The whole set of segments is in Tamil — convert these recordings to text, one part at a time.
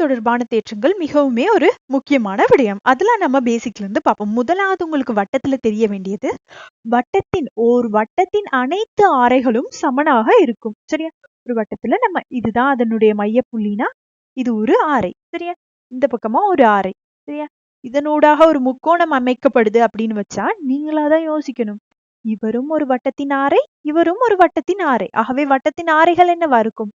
தொடர்பான தேற்றங்கள் மிகவுமே ஒரு முக்கியமான விடயம். அதெல்லாம் நம்ம பேசிக்ல இருந்து பார்ப்போம். முதலாவது உங்களுக்கு வட்டத்துல தெரிய வேண்டியது வட்டத்தின் ஓர் வட்டத்தின் அனைத்து ஆரைகளும் சமனாக இருக்கும். சரியா? ஒரு வட்டத்துல நம்ம இதுதான் அதனுடைய மைய புள்ளினா இது ஒரு ஆரை. சரியா? இந்த பக்கமா ஒரு ஆரை. சரியா? இதனூடாக ஒரு முக்கோணம் அமைக்கப்படுது அப்படின்னு வச்சா நீங்களாதான் யோசிக்கணும். இவரும் ஒரு வட்டத்தின் ஆரை இவரும் ஒரு வட்டத்தின் ஆரை. ஆகவே வட்டத்தின் ஆரைகள் என்னவா இருக்கும்?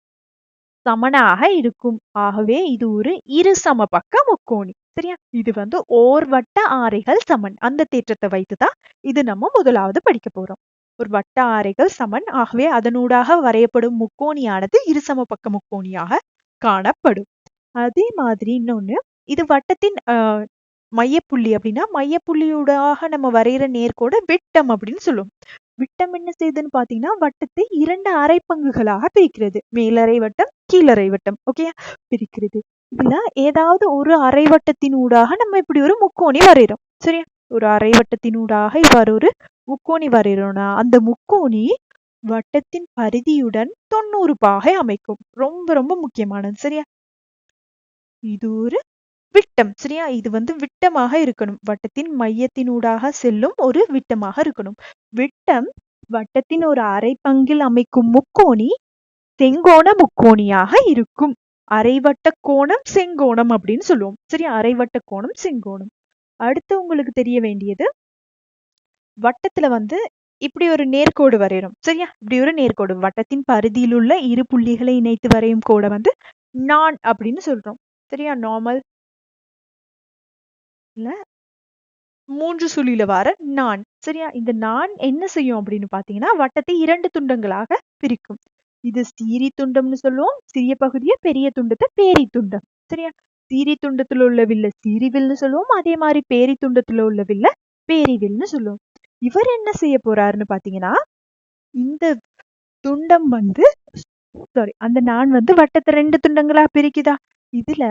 சமனாக இருக்கும். ஆகவே இது ஒரு இரு சம பக்க முக்கோணி. சரியா? இது வந்து ஓர் வட்ட ஆரைகள் சமன். அந்த தேற்றத்தை வைத்துதான் இது நம்ம முதலாவது படிக்க போறோம். ஒரு வட்ட ஆரைகள் சமன். ஆகவே அதனூடாக வரையப்படும் முக்கோணியானது இரு சமபக்க முக்கோணியாக காணப்படும். அதே மாதிரி இன்னொன்னு இது வட்டத்தின் ஆஹ் மையப்புள்ளி அப்படின்னா மையப்புள்ளியூடாக நம்ம வரைகிற நேர்கோட விட்டம் அப்படின்னு சொல்லுவோம். விட்டம் என்ன செய்யுதுன்னு பாத்தீங்கன்னா வட்டத்தை இரண்டு அரை பங்குகளாக பிரிக்கிறது. மேலறை வட்டம் கீழறை வட்டம். ஓகே பிரிக்கிறது. இதுல ஏதாவது ஒரு அரை வட்டத்தின் ஊடாக நம்ம இப்படி ஒரு முக்கோணி வரைகிறோம் சரியா? ஒரு அரை வட்டத்தின் ஊடாக இவ்வாறு ஒரு முக்கோணி வரைகிறோம்னா அந்த முக்கோணி வட்டத்தின் பரிதியுடன் தொண்ணூறு பாகை அமைக்கும். ரொம்ப ரொம்ப முக்கியமானது. சரியா? இது ஒரு விட்டம் சரியா? இது வந்து விட்டமாக இருக்கணும். வட்டத்தின் மையத்தினூடாக செல்லும் ஒரு விட்டமாக இருக்கணும். விட்டம் வட்டத்தின் ஒரு அரை பங்கில் அமைக்கும் முக்கோணி செங்கோண முக்கோணியாக இருக்கும். அரைவட்ட கோணம் செங்கோணம் அப்படின்னு சொல்லுவோம் சரியா? அரைவட்ட கோணம் செங்கோணம். அடுத்து உங்களுக்கு தெரிய வேண்டியது வட்டத்துல வந்து இப்படி ஒரு நேர்கோடு வரையறோம் சரியா? இப்படி ஒரு நேர்கோடு வட்டத்தின் பரிதியில் உள்ள இரு புள்ளிகளை இணைத்து வரையும் கோடை வந்து நான் அப்படின்னு சொல்றோம் சரியா? நார்மல் இல்ல? மூன்று சுழியில வர நான். சரியா? இந்த நான் என்ன செய்யும் அப்படின்னு பாத்தீங்கன்னா வட்டத்தை இரண்டு துண்டங்களாக பிரிக்கும். இது சீரி துண்டம்னு சொல்லுவோம். சிறிய பகுதியை பெரிய துண்டத்தை பேரி துண்டம். சரியா? சீரி துண்டத்துல உள்ள வில்ல சீரிவில்னு சொல்லுவோம். அதே மாதிரி பேரி துண்டத்துல உள்ள வில்ல பேரிவில்னு சொல்லுவோம். இவர் என்ன செய்ய போறாருன்னு பாத்தீங்கன்னா இந்த துண்டம் வந்து சாரி அந்த நான் வந்து வட்டத்தை ரெண்டு துண்டங்களா பிரிக்குதா? இதுல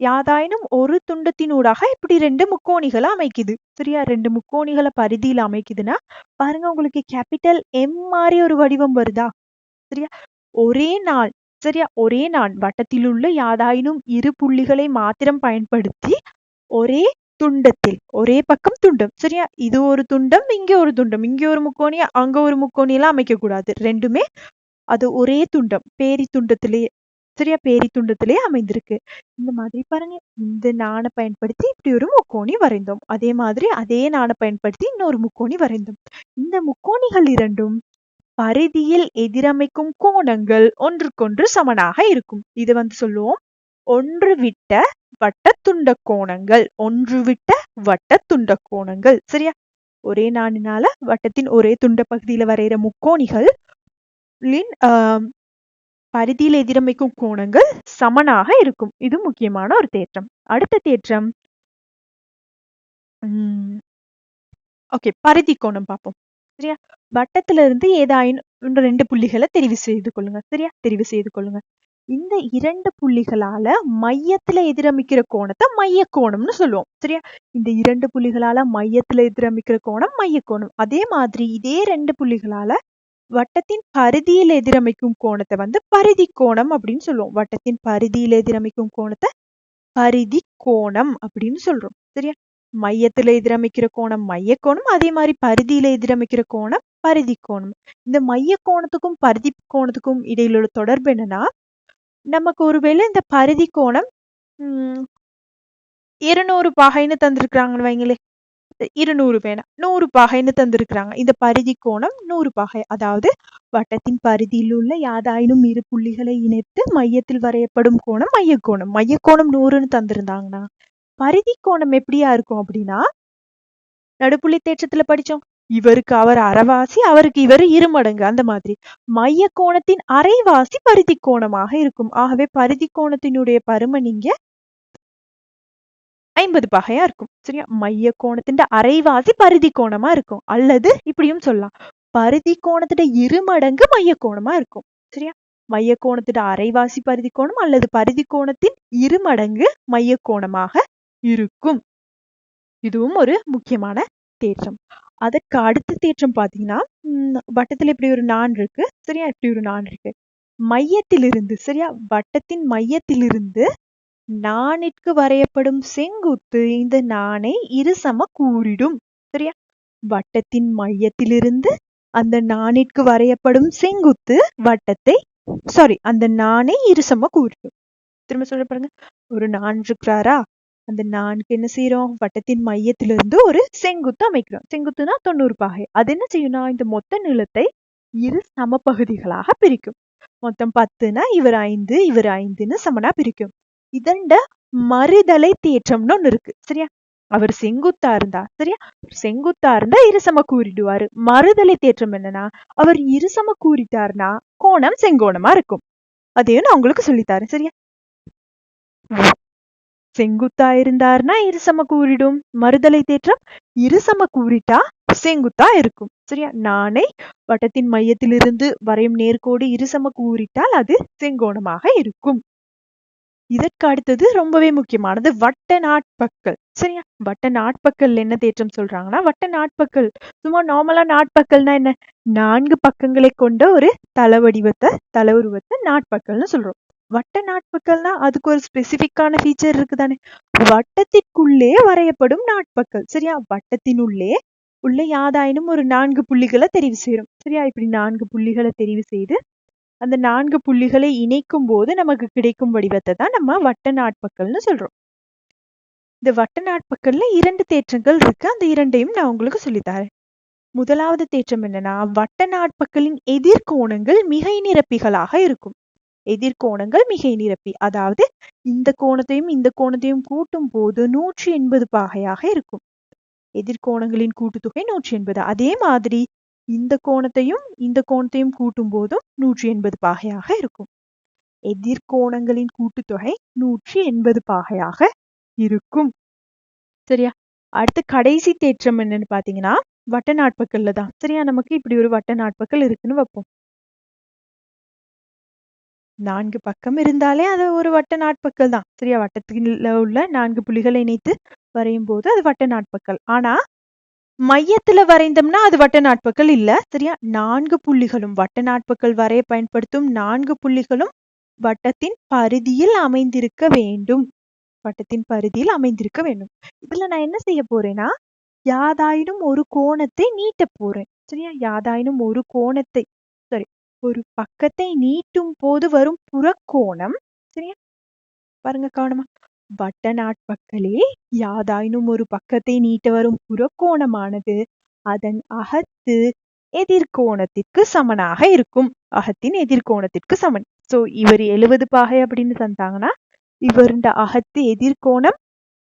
யாதாயினும் ஒரு துண்டத்தினூடாக இப்படி ரெண்டு முக்கோணிகளை அமைக்குது. சரியா? ரெண்டு முக்கோணிகளை பரிதியில் அமைக்குதுன்னா பாருங்க உங்களுக்கு கேபிட்டல் எம் மாதிரி ஒரு வடிவம் வருதா? சரியா? ஒரே நாள் சரியா? ஒரே நாள் வட்டத்தில் உள்ள யாதாயினும் இரு புள்ளிகளை மாத்திரம் பயன்படுத்தி ஒரே துண்டத்தில் ஒரே பக்கம் துண்டம். சரியா? இது ஒரு துண்டம் இங்க ஒரு துண்டம். இங்க ஒரு முக்கோணி அங்க ஒரு முக்கோணி எல்லாம் அமைக்க கூடாது ரெண்டுமே அது ஒரே துண்டம். பேரி துண்டத்திலேயே சரியா பேரித்துண்டத்திலே அமைந்திருக்கு. இந்த மாதிரி பாருங்க இந்த நாணை பயன்படுத்தி இப்படி ஒரு முக்கோணி வரைந்தோம். அதே மாதிரி அதே நாணை பயன்படுத்தி இன்னொரு முக்கோணி வரைந்தோம். இந்த முக்கோணிகள் இரண்டும் பரிதியில் எதிரமைக்கும் கோணங்கள் ஒன்றுக்கொன்று சமனாக இருக்கும். இது வந்து சொல்லுவோம். ஒன்று விட்ட வட்ட துண்ட கோணங்கள் ஒன்று விட்ட வட்ட துண்ட கோணங்கள். சரியா? ஒரே நாணினால வட்டத்தின் ஒரே துண்ட பகுதியில வரைகிற முக்கோணிகள் பரிதியில் எதிரமைக்கும் கோணங்கள் சமனாக இருக்கும். இது முக்கியமான ஒரு தேற்றம். அடுத்த தேற்றம் உம் ஓகே பரிதி கோணம் பார்ப்போம். சரியா? வட்டத்துல இருந்து ஏதாயினும் ரெண்டு புள்ளிகளை தெரிவு செய்து கொள்ளுங்க. சரியா? தெரிவு செய்து கொள்ளுங்க. இந்த இரண்டு புள்ளிகளால மையத்துல எதிரமைக்கிற கோணத்தை மைய கோணம்னு சொல்லுவோம். சரியா? இந்த இரண்டு புள்ளிகளால மையத்துல எதிரமைக்கிற கோணம் மைய கோணம் அதே மாதிரி இதே ரெண்டு புள்ளிகளால வட்டத்தின் பரிதியில் எதிரமைக்கும் கோணத்தை வந்து பரிதி கோணம் அப்படின்னு சொல்லுவோம். வட்டத்தின் பரிதியில் எதிரமைக்கும் கோணத்தை பரிதி கோணம் அப்படின்னு சொல்றோம். சரியா? மையத்துல எதிரமைக்கிற கோணம் மைய கோணம் அதே மாதிரி பரிதியில எதிரமைக்கிற கோணம் பரிதி கோணம். இந்த மைய கோணத்துக்கும் பரிதி கோணத்துக்கும் இடையில உள்ள தொடர்பு என்னன்னா நமக்கு ஒருவேளை இந்த பரிதி கோணம் உம் இருநூறு பாகைன்னு தந்திருக்கிறாங்கன்னு வைங்களே இருநூறு வேணாம் நூறு பாகைன்னு தந்திருக்கிறாங்க. இந்த பரிதி கோணம் நூறு பாகை. அதாவது வட்டத்தின் பரிதியில் உள்ள யாதாயினும் இரு புள்ளிகளை இணைத்து மையத்தில் வரையப்படும் கோணம் மையக்கோணம். மையக்கோணம் நூறுன்னு தந்திருந்தாங்கன்னா பரிதி கோணம் எப்படியா இருக்கும் அப்படின்னா நடுப்புள்ளி தேற்றத்துல படிச்சோம். இவருக்கு அவர் அறவாசி அவருக்கு இவர் இருமடங்கு. அந்த மாதிரி மைய கோணத்தின் அரைவாசி பரிதி கோணமாக இருக்கும். ஆகவே பரிதி கோணத்தினுடைய பருமன் இங்க ஐம்பது பகையா இருக்கும். சரியா? மைய கோணத்தின் அரைவாசி பருதி கோணமா இருக்கும். அல்லது இப்படியும் சொல்லலாம். பருதி கோணத்திட இருமடங்கு மைய கோணமா இருக்கும். சரியா? மைய கோணத்திட அரைவாசி பருதி கோணம் அல்லது பருதி கோணத்தின் இருமடங்கு மைய கோணமாக இருக்கும். இதுவும் ஒரு முக்கியமான தேற்றம். அதற்கு அடுத்த தேற்றம் பாத்தீங்கன்னா வட்டத்துல இப்படி ஒரு நான் இருக்கு. சரியா? இப்படி ஒரு நான் இருக்கு. மையத்திலிருந்து சரியா? வட்டத்தின் மையத்திலிருந்து நாணிற்கு வரையப்படும் செங்குத்து இந்த நாணை இருசம கூறிடும். சரியா? வட்டத்தின் மையத்திலிருந்து அந்த நாணிற்கு வரையப்படும் செங்குத்து வட்டத்தை சாரி அந்த நாணை இருசம கூறிடும். திரும்ப சொல்ல பாருங்க. ஒரு நான் இருக்கிறாரா அந்த நான்கு என்ன செய்யறோம் வட்டத்தின் மையத்திலிருந்து ஒரு செங்குத்து அமைக்கிறோம். செங்குத்துனா தொண்ணூறு பாகை. அது என்ன செய்யும்னா இந்த மொத்த நிலத்தை இரு சம பகுதிகளாக பிரிக்கும். மொத்தம் பத்துனா இவர் ஐந்து இவர் ஐந்துன்னு சமனா பிரிக்கும். இதண்ட மறுதலை தேற்றம்னு ஒண்ணு இருக்கு. சரியா? அவர் செங்குத்தா இருந்தா சரியா? செங்குத்தா இருந்தா இருசம கூறிடுவாரு. மறுதலை தேற்றம் என்னன்னா அவர் இருசம கூறிட்டாருன்னா கோணம் செங்கோணமா இருக்கும். அதையும் நான் உங்களுக்கு சொல்லித்தாரேன் சரியா? செங்குத்தா இருந்தார்னா இருசம கூறிடும். மறுதலை தேற்றம் இருசம கூறிட்டா செங்குத்தா இருக்கும். சரியா? நாணை வட்டத்தின் மையத்திலிருந்து வரையும் நேர்கோடு இருசம கூறிட்டால் அது செங்கோணமாக இருக்கும். இதற்கு அடுத்தது ரொம்பவே முக்கியமானது வட்ட நாட்பக்கல் சரியா? வட்ட நாட்பக்கல் என்ன தேற்றம் சொல்றாங்கன்னா வட்ட நாட்பக்கல் சும்மா நார்மலா நாட்பக்கல்னா என்ன? நான்கு பக்கங்களை கொண்ட ஒரு தல வடிவத்தை தல உருவத்தை நாட்பக்கல்னு சொல்றோம். வட்ட நாட்பக்கல்னா அதுக்கு ஒரு ஸ்பெசிபிக்கான ஃபீச்சர் இருக்குதானே? வட்டத்திற்குள்ளே வரையப்படும் நாட்பக்கல் சரியா? வட்டத்தினுள்ளே உள்ள யாதாயினும் ஒரு நான்கு புள்ளிகளை தெரிவு செய்யறோம் சரியா? இப்படி நான்கு புள்ளிகளை தெரிவு செய்து அந்த நான்கு புள்ளிகளை இணைக்கும் போது நமக்கு கிடைக்கும் வடிவத்தை தான் நம்ம வட்ட நாட்பக்கல்னு சொல்றோம். இந்த வட்ட நாட்பக்கல்ல இரண்டு தேற்றங்கள் இருக்கு. அந்த இரண்டையும் நான் உங்களுக்கு சொல்லித்தரேன். முதலாவது தேற்றம் என்னன்னா வட்ட நாட்பக்கலின் எதிர்கோணங்கள் மிகை நிரப்பிகளாக இருக்கும். எதிர்கோணங்கள் மிகை நிரப்பி அதாவது இந்த கோணத்தையும் இந்த கோணத்தையும் கூட்டும் போது நூற்றி எண்பது பாகையாக இருக்கும். எதிர்கோணங்களின் கூட்டுத்தொகை நூற்றி எண்பது. அதே மாதிரி இந்த கோணத்தையும் இந்த கோணத்தையும் கூட்டும் போதும் நூற்றி எண்பது பாகையாக இருக்கும். எதிர்கோணங்களின் கூட்டுத்தொகை நூற்றி எண்பது பாகையாக இருக்கும். சரியா? அடுத்து கடைசி தேற்றம் என்னன்னு பாத்தீங்கன்னா வட்ட நாட்பக்கல்ல தான். சரியா? நமக்கு இப்படி ஒரு வட்ட நாட்பக்கல் இருக்குன்னு வைப்போம். நான்கு பக்கம் இருந்தாலே அது ஒரு வட்ட நாட்பக்கல் தான். சரியா? வட்டத்தில் உள்ள நான்கு புள்ளிகளை இணைத்து வரையும் போது அது வட்ட நாட்பக்கல் ஆனா மையத்துல வரைந்தோம்னா அது வட்ட நாட்பக்கள் இல்ல சரியா? நான்கு புள்ளிகளும் வட்ட நாட்பக்கள் வரைய பயன்படுத்தும் நான்கு புள்ளிகளும் வட்டத்தின் பரிதியில் அமைந்திருக்க வேண்டும். வட்டத்தின் பரிதியில் அமைந்திருக்க வேண்டும். இதுல நான் என்ன செய்ய போறேன்னா யாதாயினும் ஒரு கோணத்தை நீட்ட போறேன் சரியா? யாதாயினும் ஒரு கோணத்தை சரி ஒரு பக்கத்தை நீட்டும் போது வரும் புறக்கோணம் சரியா? பாருங்க கவனமா. வட்ட நாட்பக்கலே யாதாயினும் ஒரு பக்கத்தை நீட்ட வரும் புறக்கோணமானது அதன் அகத்து எதிர்கோணத்திற்கு சமனாக இருக்கும். அகத்தின் எதிர்கோணத்திற்கு சமன். சோ இவர் எழுபது பாகை அப்படின்னு தந்தாங்கன்னா இவருண்ட அகத்து எதிர்கோணம்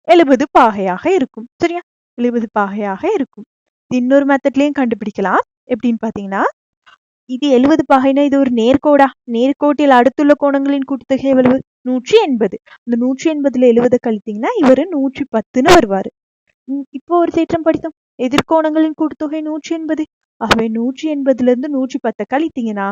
எழுபது பாகையாக இருக்கும். சரியா? எழுபது பாகையாக இருக்கும். இன்னொரு மெத்தட்லயும் கண்டுபிடிக்கலாம். எப்படின்னு பாத்தீங்கன்னா இது எழுபது பாகைனா இது ஒரு நேர்கோடா. நேர்கோட்டில் அடுத்துள்ள கோணங்களின் கூட்டுத்தொகை எவ்வளவு? நூற்றி எண்பது. இந்த நூற்றி எண்பதுல எழுபதை கழித்தீங்கன்னா இவரு நூற்றி பத்துன்னு வருவாரு. இப்போ ஒரு தேற்றம் படித்தோம். எதிர்கோணங்களின் கூட்டுத்தொகை நூற்றி எண்பது. ஆகவே நூற்றி எண்பதுல இருந்து நூற்றி பத்தை கழித்தீங்கன்னா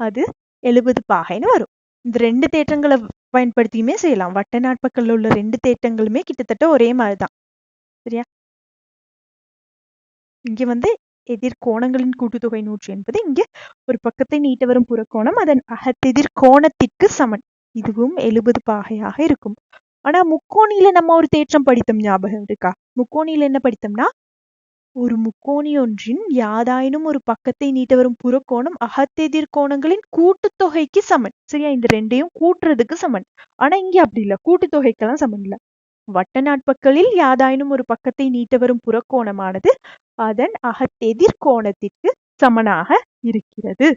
அது எழுபது பாகைன்னு வரும். இந்த ரெண்டு தேற்றங்களை பயன்படுத்தியுமே செய்யலாம். வட்ட நாட்பக்கல்ல உள்ள ரெண்டு தேற்றங்களுமே கிட்டத்தட்ட ஒரே மாதிரிதான். சரியா? இங்க வந்து எதிர்கோணங்களின் கூட்டுத்தொகை நூற்றி எண்பது. இங்க ஒரு பக்கத்தை நீட்ட வரும் புறக்கோணம். அதன் அகத்தெதிர் கோணத்திற்கு சமன். இதுவும் எழுபது பாகையாக இருக்கும். ஆனா முக்கோணியில நம்ம ஒரு தேற்றம் படித்தோம் ஞாபகம் இருக்கா? முக்கோணியில என்ன படித்தோம்னா ஒரு முக்கோணி ஒன்றின் யாதாயினும் ஒரு பக்கத்தை நீட்ட வரும் புறக்கோணம் அகத்தெதிர் கோணங்களின் கூட்டுத்தொகைக்கு சமன். சரியா? இந்த ரெண்டையும் கூட்டுறதுக்கு சமன். ஆனா இங்க அப்படி இல்ல. கூட்டுத்தொகைக்கெல்லாம் சமன் இல்ல. வட்ட நாட்பக்களில் யாதாயினும் ஒரு பக்கத்தை நீட்ட வரும் புறக்கோணமானது அதன் அகத்தெதிர் கோணத்திற்கு சமனாக இருக்கிறது.